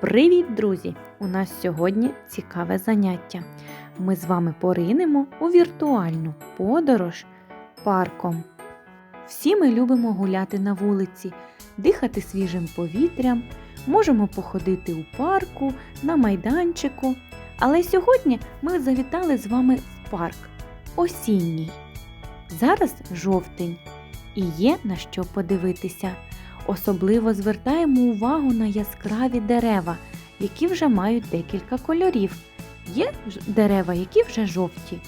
Привіт, друзі! У нас сьогодні цікаве заняття. Ми з вами поринемо у віртуальну подорож парком. Всі ми любимо гуляти на вулиці, дихати свіжим повітрям, можемо походити у парку, на майданчику. Але сьогодні ми завітали з вами в парк осінній. Зараз жовтень і є на що подивитися. Особливо звертаємо увагу на яскраві дерева, які вже мають декілька кольорів. Є дерева, які вже жовті,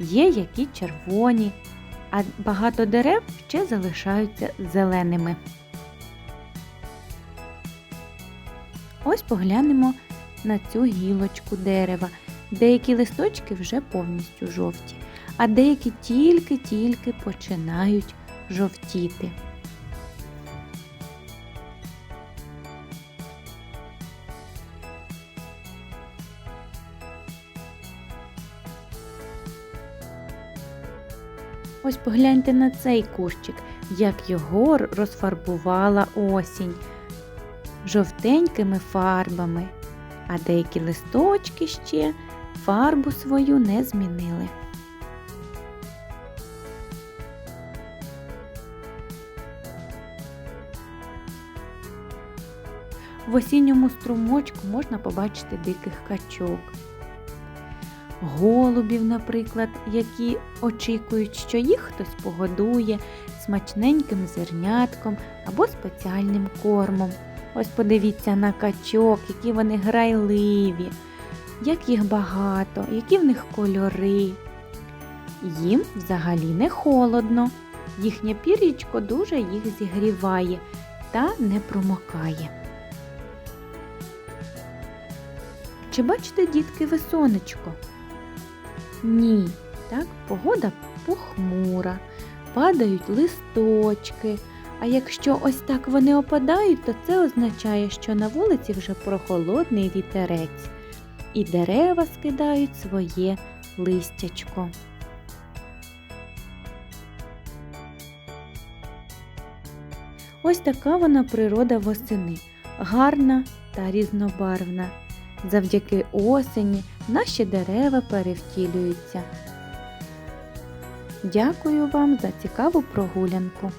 є які червоні, а багато дерев ще залишаються зеленими. Ось поглянемо на цю гілочку дерева. Деякі листочки вже повністю жовті, а деякі тільки-тільки починають жовтіти. Ось погляньте на цей кущик, як його розфарбувала осінь жовтенькими фарбами, а деякі листочки ще фарбу свою не змінили. В осінньому струмочку можна побачити диких качок голубів, наприклад, які очікують, що їх хтось погодує смачненьким зернятком або спеціальним кормом. Ось подивіться на качок, які вони грайливі, як їх багато, які в них кольори. Їм взагалі не холодно. Їхнє пір'ячко дуже їх зігріває та не промокає. Чи бачите, дітки, ви сонечко? Ні, так, погода похмура, падають листочки. А якщо ось так вони опадають, то це означає, що на вулиці вже прохолодний вітерець, і дерева скидають своє листячко. Ось така вона природа восени, гарна та різнобарвна. Завдяки осені наші дерева перевтілюються. Дякую вам за цікаву прогулянку.